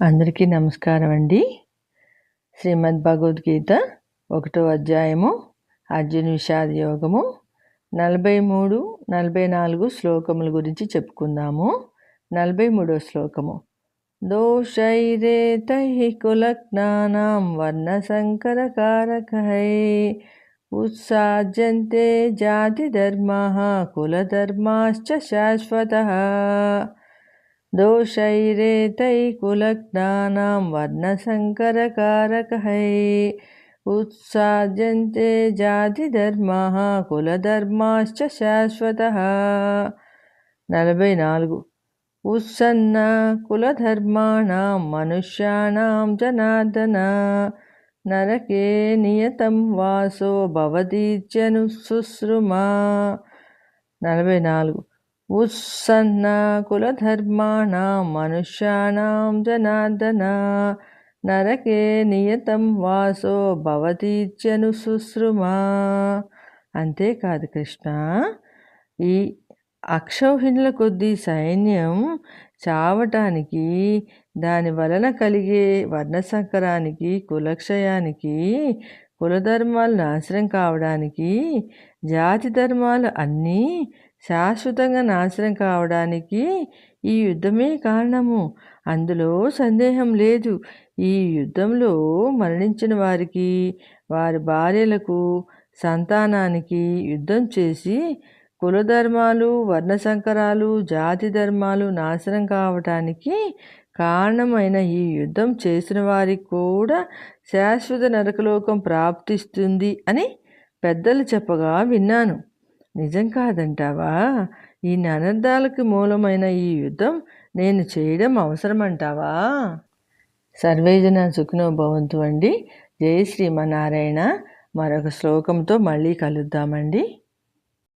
అందరికీ నమస్కారం అండి శ్రీమద్ భగవద్గీత ఒకటో అధ్యాయము అర్జున విషాద యోగము నలభై మూడు నలభై నాలుగు శ్లోకముల గురించి చెప్పుకుందాము. నలభై మూడో శ్లోకము దోషైరేతై కులజ్ఞానం కారకై ఉత్సాజంతే జాతి ధర్మ కులధర్మాశ్చ శాశ్వత दोषैरेतैकुलज्ञानां वर्णसङ्करकारकहै उत्साद्यन्ते जातिधर्माः కులధర్మాశ్చ శాశ్వత నలభై నాలుగు ఉత్సన్న కులధర్మాణం మనుష్యాణం జనార్దన నరకే నియతం వాసో భవదీత్యను శుశ్రుమా నలభై నాలుగు ఉత్సన్న కులధర్మాణం మనుష్యాణం జనార్దన నరకే నియతం వాసో భవతీత్యను శుశ్రుమా అంతేకాదు కృష్ణ ఈ అక్షౌహిణుల కొద్దీ సైన్యం చావటానికి దాని వలన కలిగే వర్ణసంకరానికి కులక్షయానికి కులధర్మాలు నాశనం కావడానికి జాతి ధర్మాలు అన్నీ శాశ్వతంగా నాశనం కావడానికి ఈ యుద్ధమే కారణము. అందులో సందేహం లేదు. ఈ యుద్ధంలో మరణించిన వారికి వారి భార్యలకు సంతానానికి యుద్ధం చేసి కులధర్మాలు వర్ణసంకరాలు జాతి ధర్మాలు నాశనం కావటానికి కారణమైన ఈ యుద్ధం చేసిన వారికి కూడా శాశ్వత నరకలోకం ప్రాప్తిస్తుంది అని పెద్దలు చెప్పగా విన్నాను. నిజం కాదంటావా? ఈ అనర్థాలకు మూలమైన ఈ యుద్ధం నేను చేయడం అవసరమంటావా? సర్వేజన సుఖనో భవంతు అండి. జయ శ్రీమనారాయణ మరొక శ్లోకంతో మళ్ళీ కలుద్దామండి.